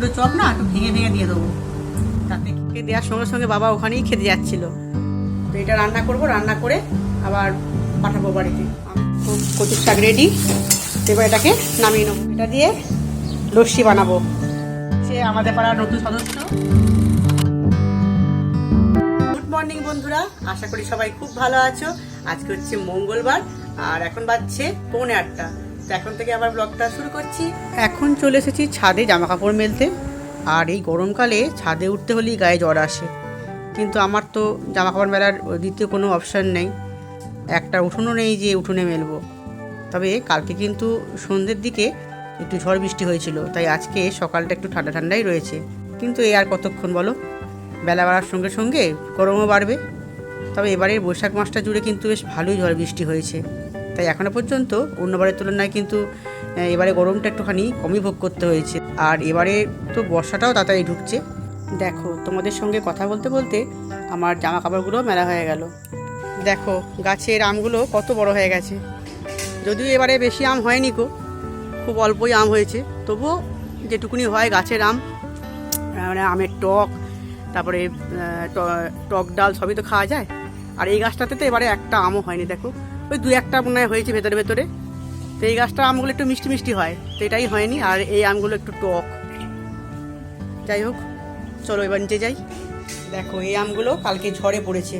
দুটো চপ না, একটু ভেঙে ভেঙে দিয়ে দেবো। তাতে খেয়ে দেওয়ার সঙ্গে সঙ্গে বাবা ওখানেই খেতে যাচ্ছিল। তো এটা রান্না করব, রান্না করে আবার পাঠাবো বাড়িতে। কচুর শাক রেডি এবার এটাকে নামিয়ে নেব। এটা দিয়ে লস্যি বানাবো। সে আমাদের পাড়ার নতুন সদস্য। গুড মর্নিং বন্ধুরা। আশা করি সবাই খুব ভালো আছো। আজকে হচ্ছে মঙ্গলবার, আর এখন বাজছে পৌনে আটটা। এখন থেকে আবার ব্লগটা শুরু করছি। এখন চলে এসেছি ছাদে জামা কাপড় মেলতে। আর এই গরমকালে ছাদে উঠতে হলেই গায়ে জ্বর আসে। কিন্তু আমার তো জামা কাপড় মেলার দ্বিতীয় কোনো অপশান নেই। একটা উঠোনও নেই যে উঠোনে মেলবো। তবে কালকে কিন্তু সন্ধ্যের দিকে একটু ঝড় বৃষ্টি হয়েছিল। তাই আজকে সকালটা একটু ঠান্ডা ঠান্ডাই রয়েছে। কিন্তু এ আর কতক্ষণ বলো? বেলা বাড়ার সঙ্গে সঙ্গে গরমও বাড়বে। তবে এবারে বৈশাখ মাসটা জুড়ে কিন্তু বেশ ভালোই ঝড় বৃষ্টি হয়েছে। তাই এখনও পর্যন্ত অন্যবারের তুলনায় কিন্তু এবারে গরমটা একটুখানি কমই ভোগ করতে হয়েছে। আর এবারে তো বর্ষাটাও তাড়াতাড়ি ঢুকছে। দেখো, তোমাদের সঙ্গে কথা বলতে বলতে আমার জামা কাপড়গুলো মেলা হয়ে গেল। দেখো, গাছের আমগুলো কত বড় হয়ে গেছে। যদিও এবারে বেশি আম হয়নি কো খুব অল্পই আম হয়েছে। তবুও যেটুকুনি হয় গাছের আম মানে আমের টক, তারপরে টক ডাল সবই তো খাওয়া যায়। আর এই গাছটাতে তো এবারে একটা আমও হয়নি, দেখো। ওই দু একটা মনে হয় হয়েছে ভেতরে ভেতরে। তো এই গাছটা আমগুলো একটু মিষ্টি মিষ্টি হয়, তো এটাই হয়নি। আর এই আমগুলো একটু টক। যাই হোক, চলো এবার নিচে যাই। দেখো, এই আমগুলো কালকে ঝড়ে পড়েছে।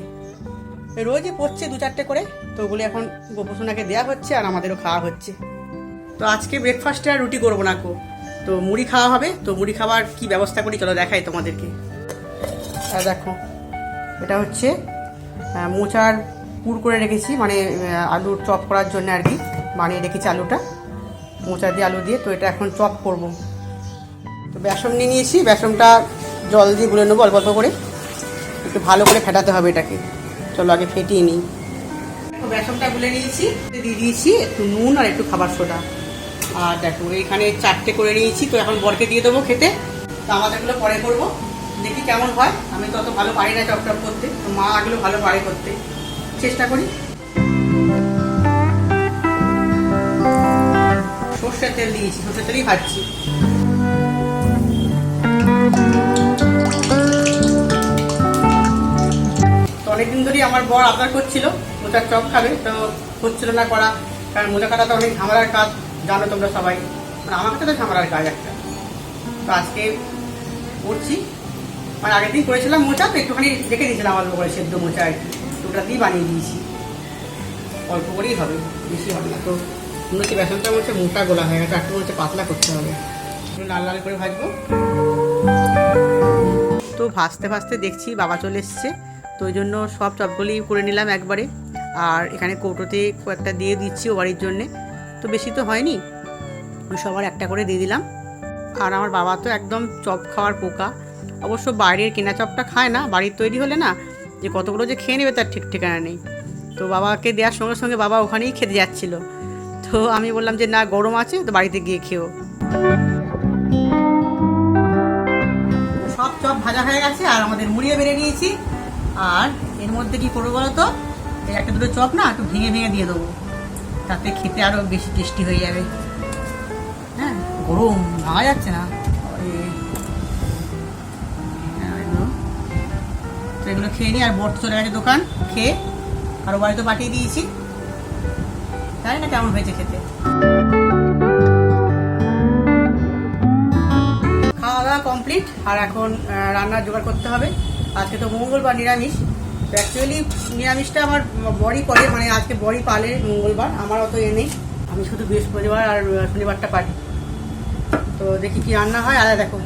রোজই পড়ছে দু চারটে করে, তো ওগুলো এখন গোপসোনাকে দেওয়া হচ্ছে আর আমাদেরও খাওয়া হচ্ছে। তো আজকে ব্রেকফাস্টে আর রুটি করব না কো তো মুড়ি খাওয়া হবে, তো মুড়ি খাওয়ার কি ব্যবস্থা করি চলো দেখাই তোমাদেরকে। দেখো, এটা হচ্ছে মোচার পুর করে রেখেছি মানে আলুর চপ করার জন্য আর কি। বানিয়ে রেখেছি আলুটা। মোচা দিয়ে আলু দিয়ে, তো এটা এখন চপ করব। তো বেসন নিয়ে নিয়েছি, বেসনটা জল দিয়ে গুলে নেব অল্প অল্প করে। একটু ভালো করে ফেটাতে হবে এটাকে। চলো আগে ফেটিয়ে নিই। বেসনটা গুলে নিয়েছি, দিয়ে দিয়েছি একটু নুন আর একটু খাবার সোডা। আর দেখো এখানে চারটে করে নিয়েছি, তো এখন বরকে দিয়ে দেবো খেতে। তো আমাদেরগুলো পরে করব, দেখি কেমন হয়। আমি তো অত ভালো পারি না চপ টপ করতে। তো মা এগুলো ভালো পারে করতে। চেষ্টা করি। সর্ষের তেল দিয়েছি সর্ষের তেলই ভাজছি। অনেকদিন ধরেই আমার বর আবদার করছিল মোচার চপ খাবে, তো হচ্ছিল না করা, কারণ মোচা কাটা তো অনেক ঝামেলার কাজ, জানো তোমরা সবাই। মানে আমার কাছে তো ঝামেলার কাজ একটা। তো আজকে করছি। মানে আগের দিন করেছিলাম মোচা, তো একটুখানি রেখে দিয়েছিলাম অল্প করে সেদ্ধ মোচা আর কি। ওটা দিয়ে বানিয়ে দিয়েছি। অল্প করেই হবে বেশি হবে না। তো মনে হচ্ছে বেসনটা হচ্ছে মোটা গোলা হয়ে গেছে। একটু হচ্ছে পাতলা করতে হবে। একটু লাল লাল করে ভাজবো। তো ভাজতে ভাজতে দেখছি বাবা চলে এসছে। তো ওই জন্য সব চপগুলি করে নিলাম একবারে। আর এখানে কৌটোতে কয়েকটা দিয়ে দিচ্ছি ও বাড়ির জন্যে। তো বেশি তো হয়নি। সবার একটা করে দিয়ে দিলাম। আর আমার বাবা তো একদম চপ খাওয়ার পোকা। অবশ্য বাইরের কেনা চপটা খায় না বাড়ির তৈরি হলে না যে কতগুলো যে খেয়ে নেবে তার ঠিক ঠিকানা নেই। তো বাবাকে দেওয়ার সঙ্গে সঙ্গে বাবা ওখানেই খেতে যাচ্ছিল। তো আমি বললাম যে, না, গরম আছে, তো বাড়িতে গিয়ে খেও সব চপ ভাজা হয়ে গেছে, আর আমাদের মুড়িয়ে বেড়ে নিয়েছি। আর এর মধ্যে কি করব বলো তো? এই একটা দুটো চপ না, একটু ভেঙে ভেঙে দিয়ে দেবো। তাতে খেতে আরও বেশি টেস্টি হয়ে যাবে। হ্যাঁ গরম ভাঙা যাচ্ছে না। এগুলো খেয়ে নিই আর বট চলে গেছে দোকান খেয়ে আরও বাড়িতে পাঠিয়ে দিয়েছি। তাই না কেমন হয়েছে খেতে। খাওয়া দাওয়া কমপ্লিট আর এখন আহ, রান্নার জোগাড় করতে হবে। আজকে তো মঙ্গলবার নিরামিষ। তো অ্যাকচুয়ালি নিরামিষটা আমার বড়ি করে মানে আজকে বড়ি পালে মঙ্গলবার আমার অত এ নেই। আমি শুধু বৃহস্পতিবার আর শনিবারটা পারি। তো দেখি কি রান্না হয় আর দেখো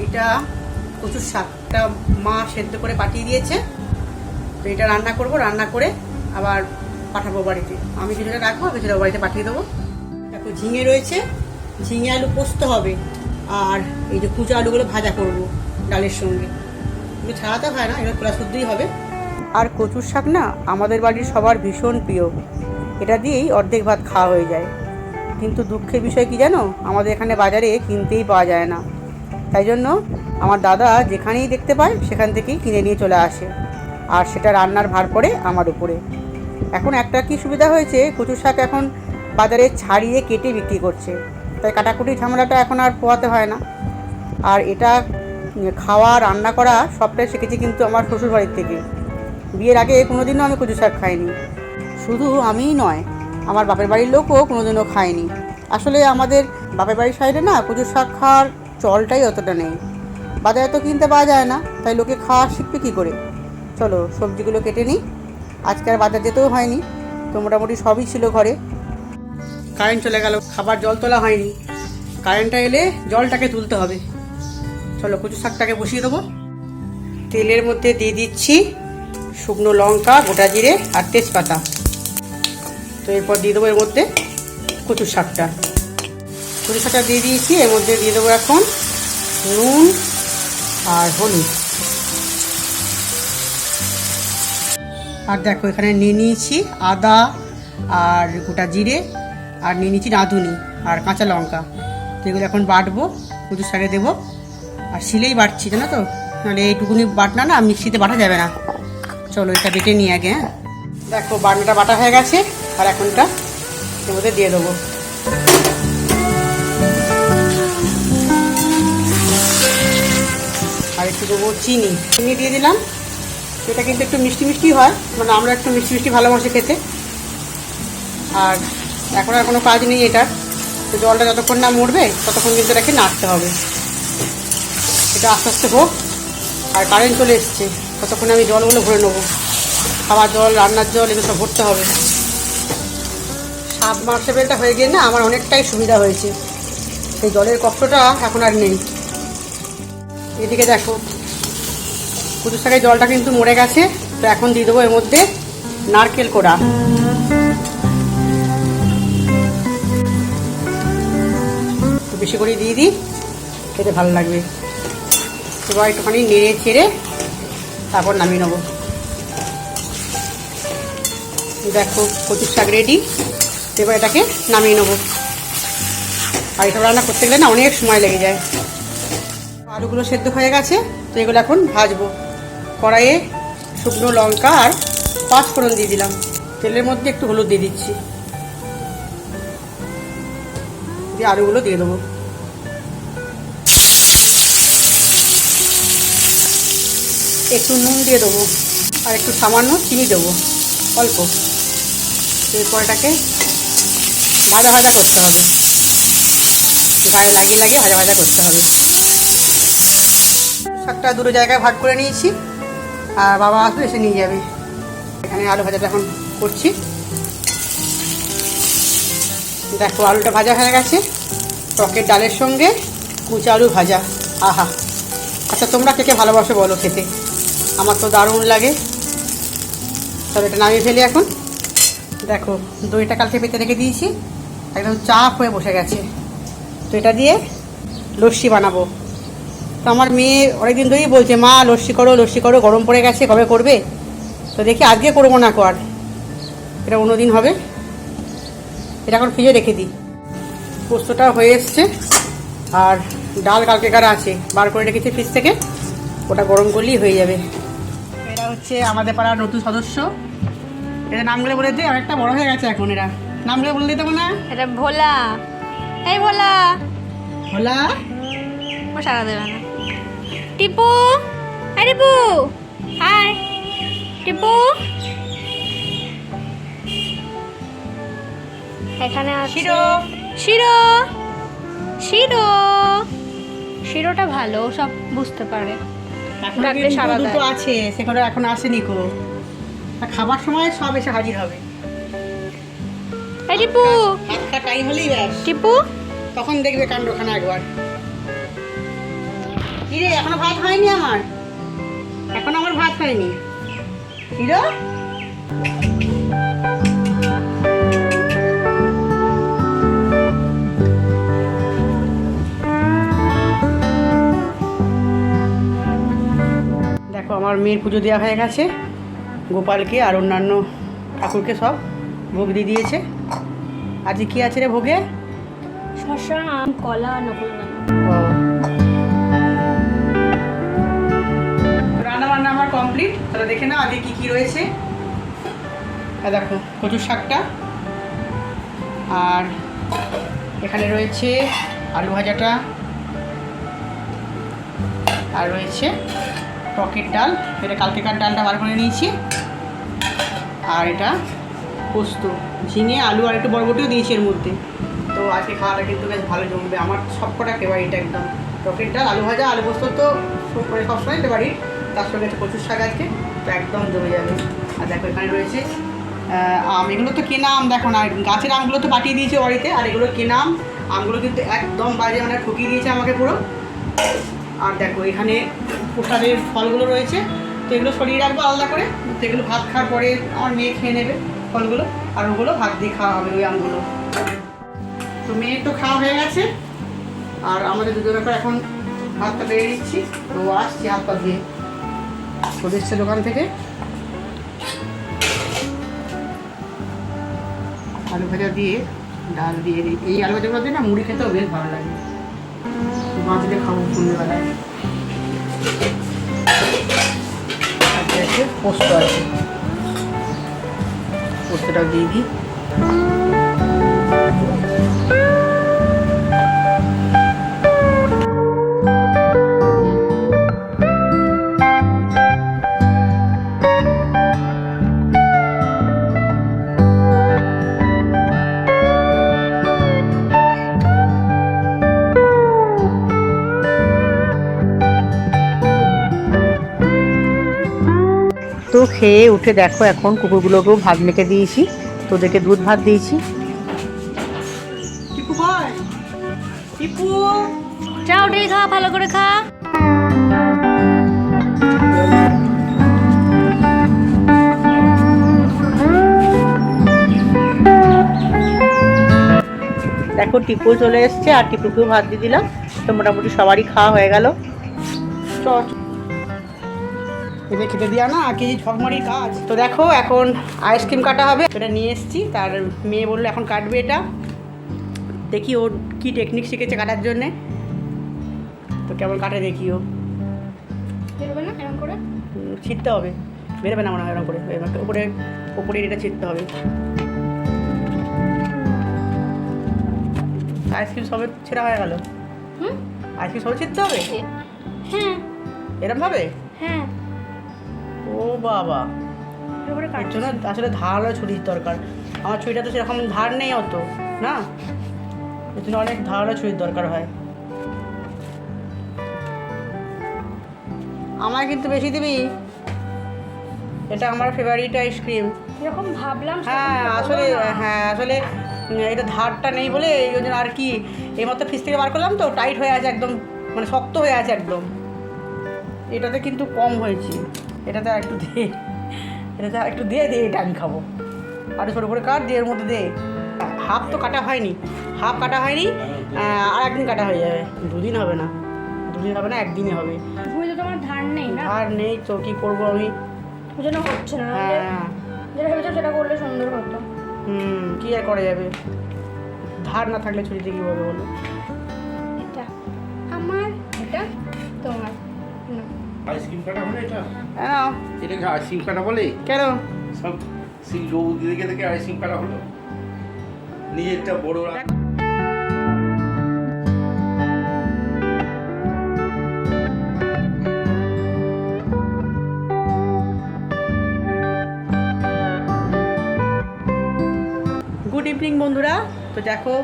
এইটা কচুর শাকটা মা সেদ্ধ করে পাঠিয়ে দিয়েছে। তো এটা রান্না করব, রান্না করে আবার পাঠাবো বাড়িতে। আমি কিছুটা রাখব কিছুটা বাড়িতে পাঠিয়ে দেবো। দেখো, ঝিঙে রয়েছে। ঝিঙে আলু পোস্ত হবে। আর এই যে কুচো আলুগুলো ভাজা করব ডালের সঙ্গে। এগুলো ছাড়াতে হয় না, এগুলো খোলা শুদ্ধই হবে। আর কচুর শাক না, আমাদের বাড়ির সবার ভীষণ প্রিয়। এটা দিয়েই অর্ধেক ভাত খাওয়া হয়ে যায়। কিন্তু দুঃখের বিষয় কি জানো? আমাদের এখানে বাজারে কিনতেই পাওয়া যায় না। তাই জন্য আমার দাদা যেখানেই দেখতে পায়, সেখান থেকেই কিনে নিয়ে চলে আসে। আর সেটা রান্নার ভার পড়ে আমার উপরে। এখন একটা কি সুবিধা হয়েছে কচু শাক এখন বাজারে ছাড়িয়ে কেটে বিক্রি করছে। তাই কাটাকুটি ঝামেলাটা এখন আর পোহাতে হয় না। আর এটা খাওয়া, রান্না করা সবটাই শিখেছি কিন্তু আমার শ্বশুরবাড়ির থেকে। বিয়ের আগে কোনোদিনও আমি কচু শাক খাইনি। শুধু আমিই নয়, আমার বাপের বাড়ির লোকও কোনোদিনও খায়নি। আসলে আমাদের বাপের বাড়ির সাইডে না কচু শাক খাওয়ার চলটাই অতটা নেই। বাজারে তো কিনতে পাওয়া যায় না, তাই লোকে খাওয়া শিখবে কী করে? চলো সবজিগুলো কেটে নিই। আজকে আর বাজার যেতেও হয়নি, তো মোটামুটি সবই ছিল ঘরে। কারেন্ট চলে গেল, খাবার জল তোলা হয়নি। কারেন্টটা এলে জলটাকে তুলতে হবে। চলো কচু শাকটাকে বসিয়ে দেবো। তেলের মধ্যে দিয়ে দিচ্ছি শুকনো লঙ্কা, গোটা জিরে আর তেজপাতা। তো এরপর দিয়ে দেবো এর মধ্যে কচু শাকটা। কচু শাকটা দিয়ে দিয়েছি, এর মধ্যে দিয়ে দেবো এখন নুন আর হলুদ। আর দেখো, এখানে নিয়ে নিয়েছি আদা আর গোটা জিরে, আর নিয়ে নিয়েছি রাঁধুনি আর কাঁচা লঙ্কা। তো এগুলো এখন বাটবো কচু শাকে দেবো। আর শিলেই বাটছি, জানো তো? নাহলে এইটুকুনি বাটনা না, মিক্সিতে বাটা যাবে না। চলো, এটা বেটে নিয়ে আগে হ্যাঁ? দেখো, বাটনাটা বাটা হয়ে গেছে, আর এখনটা এর মধ্যে দিয়ে দেবো। দেবো চিনি। চিনি দিয়ে দিলাম। এটা কিন্তু একটু মিষ্টি মিষ্টি হয় মানে আমরা একটু মিষ্টি মিষ্টি ভালোবাসি খেতে। আর এখন আর কোনো কাজ নেই এটার। তো জলটা যতক্ষণ না মরবে, ততক্ষণ কিন্তু এটাকে নাড়তে হবে। এটা আস্তে আস্তে হোক। আর কারেন্ট চলে এসছে, ততক্ষণ আমি জলগুলো ভরে নেব। খাবার জল, রান্নার জল, এগুলো সব ভরতে হবে। সাব মার্সেবেলটা হয়ে গিয়ে না আমার অনেকটাই সুবিধা হয়েছে। এই জলের কষ্টটা এখন আর নেই। এদিকে দেখো কুচু শাকের জলটা কিন্তু মরে গেছে, তো এখন দিয়ে দেবো এর মধ্যে নারকেল কোড়া। বেশি করে দিয়ে দিই, খেতে ভালো লাগবে। এবার একটুখানি নেড়ে ছেড়ে তারপর নামিয়ে নেব। দেখো, কচুর শাক রেডি এবার এটাকে নামিয়ে নেব। আর এটা রান্না করতে গেলে না অনেক সময় লেগে যায়। আলুগুলো সেদ্ধ হয়ে গেছে, তো এগুলো এখন ভাজবো। কড়াইয়ে শুকনো লঙ্কা আর পাঁচ ফোড়ন দিয়ে দিলাম। তেলের মধ্যে একটু হলুদ দিয়ে দিচ্ছি। দিয়ে আলুগুলো দিয়ে দেবো। একটু নুন দিয়ে দেবো আর একটু সামান্য চিনি দেবো, অল্প। এরপর এটাকে ভাজা ভাজা করতে হবে। গায়ে লাগিয়ে লাগিয়ে ভাজা ভাজা করতে হবে। শাকটা দুটো জায়গায় ভাগ করে নিয়েছি। আর বাবা আসবে এসে নিয়ে যাবে। এখানে আলু ভাজাটা এখন করছি। দেখো, আলুটা ভাজা হয়ে গেছে। টকের ডালের সঙ্গে কুচা আলু ভাজা। আহা! আচ্ছা তোমরা কে কে ভালোবাসো বলো খেতে? আমার তো দারুণ লাগে। তবে এটা নামিয়ে ফেলি এখন। দেখো, দইটা কালকে পেতে রেখে দিয়েছি। একদম চাপ হয়ে বসে গেছে। তো এটা দিয়ে লস্যি বানাবো। তো আমার মেয়ে অনেকদিন ধরেই বলছে মা লস্যি করো লস্যি করো গরম পড়ে গেছে কবে করবে? তো দেখি আজকে করব না কর এটা অন্যদিন হবে। এটা এখন ফ্রিজে রেখে দিই। পোস্তটা হয়ে এসছে। আর ডাল কালকেকার আছে? বার করে রেখেছি ফ্রিজ থেকে। ওটা গরম করলেই হয়ে যাবে। এরা হচ্ছে আমাদের পাড়ার নতুন সদস্য। এদের নামগুলো বলে দিই অনেকটা বড় হয়ে গেছে এখন এরা। নামগুলো বলে দিতে না এটা ভোলা। এই ভোলা। ভোলা? ও সারা দেবে না। টিপু? হাই টিপু। হাই। টিপু? এখানে শিরো। শিরো। শিরো। শিরোটা ভালো সব বুঝতে পারে। এখন ডাকলে সাড়া দুটো আছে সেগুলো এখন আসেনি কো। খাবার সময় সব এসে হাজির হবে। টিপু। একটা টাইম হলেই টিপু? তখন দেখবে কাণ্ডখানা একবার। কিরে এখনও ভাত হয়নি আমার। এখন আমার ভাত হয়নি। হিরো? দেখো আমার মেয়ের পুজো দেওয়া হয়ে গেছে। গোপালকে আর অন্যান্য ঠাকুরকে সব ভোগ দিয়ে দিয়েছে। আজকে কি আছে রে ভোগে? শসা আম কলা নকুল কমপ্লিট তাহলে দেখে নাও আগে কী কী রয়েছে। আর দেখো, কচুর শাকটা। আর এখানে রয়েছে আলু ভাজাটা। আর রয়েছে টকের ডাল। এটা কালকেকার ডালটা বার করে নিয়েছি। আর এটা পোস্ত, ঝিঙে, আলু আর একটু বরবটিও দিয়েছি এর মধ্যে। তো আজকে খাওয়াটা কিন্তু বেশ ভালো জমবে। আমার সবকটা ফেভারিট একদম। টকের ডাল, আলু ভাজা, আলু পোস্ত তো সব- সবসময় ফেভারিট তার সঙ্গে একটা প্রচুর শাক আছে, তো একদম জমে যাবে। আর দেখো, এখানে রয়েছে আম। এগুলো তো কেনা আম, দেখো না, গাছের আমগুলো তো পাঠিয়ে দিয়েছে বাড়িতে, আর এগুলো কেনা আম। আমগুলো কিন্তু একদম বাজে মানে ঠকিয়ে দিয়েছে আমাকে পুরো। আর দেখো, এখানে প্রসাদের ফলগুলো রয়েছে, তো এগুলো সরিয়ে রাখব আলাদা করে। তো এগুলো ভাত খাওয়ার পরে আমার মেয়ে খেয়ে নেবে ফলগুলো, আর ওগুলো ভাত দিয়ে খাওয়া হবে ওই আমগুলো। তো মেয়ের তো খাওয়া হয়ে গেছে, আর আমাদের দুজনের এখন ভাতটা বেড়ে দিচ্ছি তো আসছি হাত পা দিয়ে চলে এসছে দোকান থেকে। আলু ভাজা দিয়ে, ডাল দিয়ে দিই এই আলু ভাজাগুলো দিয়ে না মুড়ি খেতেও বেশ ভালো লাগে। দিয়ে খাব সন্ধ্যেবেলায়। পোস্ত আছে। পোস্তটাও দিয়ে দিই। খেয়ে উঠে দেখো এখন কুকুরগুলোকেও ভাত মেখে দিয়েছি। তোদেরকে দুধ ভাত দিয়েছি। খা ভালো করে খা। দেখো টিপু চলে এসছে আর টিপুকেও ভাত দিয়ে দিলাম। তো মোটামুটি সবারই খাওয়া হয়ে গেল। চ। এদের খেতে দিয়া না কেজি ঠকমারির কাজ। তো দেখো এখন আইসক্রিম কাটা হবে। এটা নিয়ে এসেছি। তার মেয়ে বলল এখন কাটবে এটা। দেখি ওর কি টেকনিক শিখেছে কাটার জন্যে। তো কেমন কাটে দেখি ও। ছিটতে হবে। বেরোবে না মনে হয় এরকম করে। উপরে উপরে এটা ছিটতে হবে। আইসক্রিম সবে ছেঁড়া হয়ে গেল। আইসক্রিম সবে ছিটতে হবে? হ্যাঁ। এরম ভাবে? হ্যাঁ। ও বাবা। এর জন্য আসলে ধারালো ছুরির দরকার। আমার ছুরিটা তো সেরকম ধার নেই অত না? এর জন্য অনেক ধারালো ছুরির দরকার হয়। আমায় কিন্তু বেশি দিবি? এটা আমার ফেভারিট আইসক্রিম এরকম ভাবলাম হ্যাঁ আসলে হ্যাঁ আসলে এটা ধারটা নেই বলে এই জন্য আর কি এইমাত্র ফ্রিজ থেকে বার করলাম তো টাইট হয়ে আছে একদম মানে শক্ত হয়ে আছে একদম। এটাতে কিন্তু কম হয়েছে। এটাতে আর একটু দে। এটাতে আর একটু দিয়ে দে এটা আমি খাব। আর ছোটো করে কাট দিয়ে এর মধ্যে দে। হাফ তো কাটা হয়নি। হাফ কাটা হয়নি আর একদিন কাটা হয়ে যাবে। দুদিন হবে না। দুদিন হবে না একদিনই হবে। তোমার ধার নেই না? আর নেই তো কী করব আমি? ওই জন্য হচ্ছে না। হ্যাঁ। যেটা ভেবেছো সেটা করলে সুন্দর হতো। হুম কী আর করা যাবে? ধার না থাকলে ছুটিতে কী হবে বলো? এটা। আমার না আইসক্রিম কাটা বলে এটা? হ্যাঁ এটাকে আইসক্রিম কাটা বলে? কেন? সব সেই লোক দেখে দেখে আইসক্রিম কাটা হলো। নিজেরটা বড় গুড ইভিনিং বন্ধুরা। তো দেখো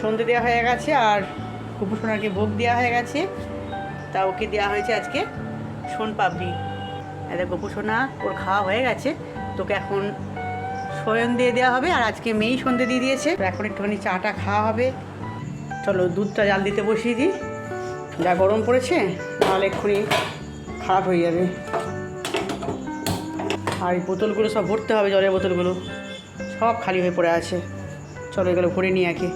সন্ধে দেওয়া হয়ে গেছে আর কুপুসোনাকে ভোগ দেওয়া হয়ে গেছে। তা ওকে দেওয়া হয়েছে আজকে সোন পাপড়ি এটা গোপুসোনা ওর খাওয়া হয়ে গেছে। তোকে এখন শয়ন দিয়ে দেওয়া হবে আর আজকে মেয়েই সন্ধে দিয়ে দিয়েছে। এখন একটুখানি চাটা খাওয়া হবে। চলো, দুধটা জাল দিতে বসিয়ে দিই। যা গরম পড়েছে নাহলে এক্ষুনি খারাপ হয়ে যাবে। আর এই বোতলগুলো সব ভরতে হবে, জলের বোতলগুলো। সব খালি হয়ে পড়ে আছে। চলো, এগুলো ভরে নিই আগে।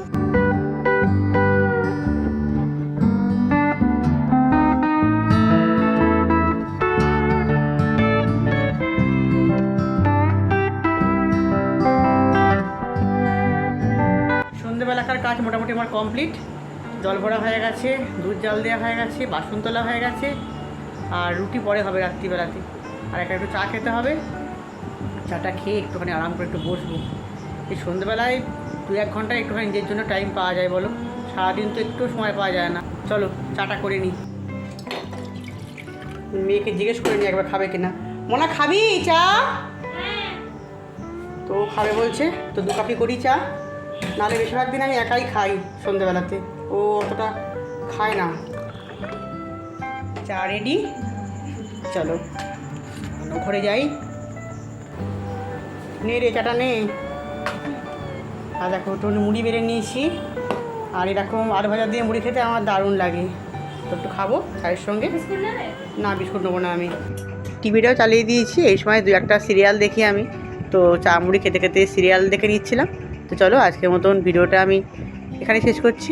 আমার কমপ্লিট জল ভরা হয়ে গেছে দুধ জাল দেওয়া হয়ে গেছে বাসন তোলা হয়ে গেছে আর রুটি পরে হবে রাত্রিবেলাতে। আর একটা একটু চা খেতে হবে। চাটা খেয়ে একটুখানি আরাম করে একটু বসবো। এই সন্ধ্যেবেলায় দু এক ঘণ্টা একটুখানি নিজের জন্য টাইম পাওয়া যায় বলো? সারাদিন তো একটু সময় পাওয়া যায় না। চলো চাটা করে নিই। মেয়েকে জিজ্ঞেস করে নিই একবার খাবে কিনা। মোনা খাবি চা? তো খাবে বলছে তো দু কাপি করি চা। নাহলে বেশিরভাগ দিন আমি একাই খাই সন্ধ্যেবেলাতে ও অতটা খায় না। চা রেডি চলো। ঘরে যাই। নে রে চাটা নে। আর দেখো একটু মুড়ি বেড়ে নিয়েছি। আর এরকম আলু ভাজা দিয়ে মুড়ি খেতে আমার দারুণ লাগে। তো একটু খাব চায়ের সঙ্গে। না বিস্কুট নেব না আমি। টিভিটাও চালিয়ে দিয়েছি। এই সময় দু একটা সিরিয়াল দেখি আমি। তো চা মুড়ি খেতে খেতে সিরিয়াল দেখে নিচ্ছিলাম। তো চলো আজকের মতন ভিডিওটা আমি এখানে শেষ করছি।